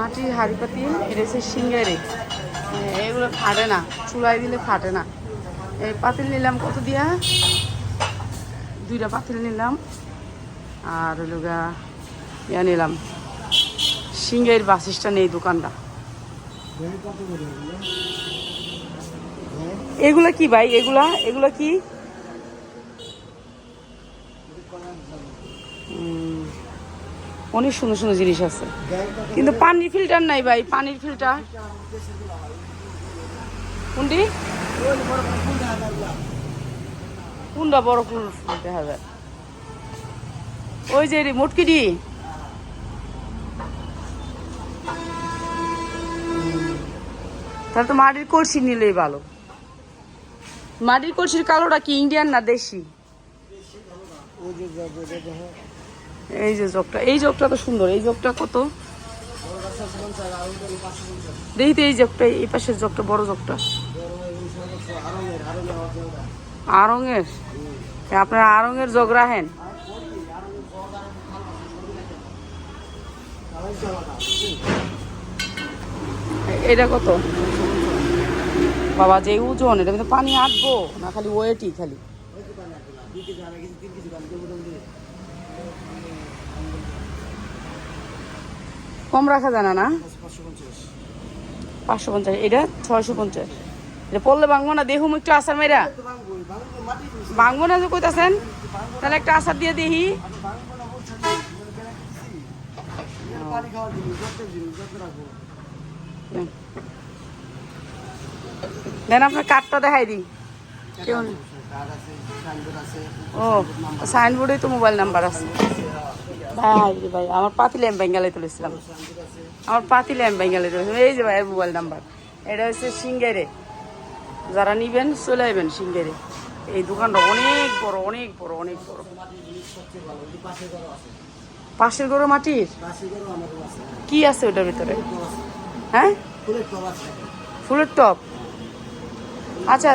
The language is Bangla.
মাটির হাড়ি এটা হচ্ছে সিঙ্গারে। এগুলো ফাটে না চুলাই দিলে ফাটে না। এই পাতিল নিলাম কত দিয়া? দুইটা পাতিল নিলাম। আর হলো গা, ইয়া নিলাম। সিঙ্গের বাস নেই দোকানটা। এগুলা কি ভাই? এগুলা? এগুলা কি? অনেক সুন্দর সুন্দর জিনিস আছে। কিন্তু পানির ফিল্টার নাই ভাই, পানির ফিল্টার। কোনটি? কোনটা বড় ওই যে মোটকিডি তাহলে তো মাটির কলসি নিলেই ভালো। মাটির কলসির কালোটা কি ইন্ডিয়ান না দেশি? এই যে জগটা এই জগটা তো সুন্দর, এই জগটা কত? দেখি তো এই জগটা এই পাশের জগটা বড় জগটা আরঙের? আপনার আরঙের জগ রাখেন। এটা কত? বাবা, যে ওজন, এটা কিন্তু পানি আটবো, না খালি ওয়েটই খালি। কম রাখা যায় না না? পাঁচশো পঞ্চাশ। এটা ছয়শো পঞ্চাশ। এটা পড়লে ভাঙবো না দেখুম একটু আসার মেয়েরা ভাঙবো না যে কইতাছেন? তাহলে একটা আসার দিয়ে দেখি দেন আপনার কার্ডটা দেখাই দিই। কেউ। ও সাইনবোর্ডে তো মোবাইল নাম্বার আছে। ভাই ভাই, আমার পাতিলে আমি বেঙ্গালে তুলেছিলাম আমার পাতিলে আমি বেঙ্গালে তুলেছিলাম এই যে ভাই মোবাইল নাম্বার এটা হচ্ছে সিঙ্গারে। যারা নিবেন, চলে আসবেন সিঙ্গারে। এই দোকানটা অনেক বড় অনেক বড় অনেক বড়। পাশের গরু মাটির? কি আছে ওটার ভিতরে? হ্যাঁ? ফুলের টপ আচ্ছা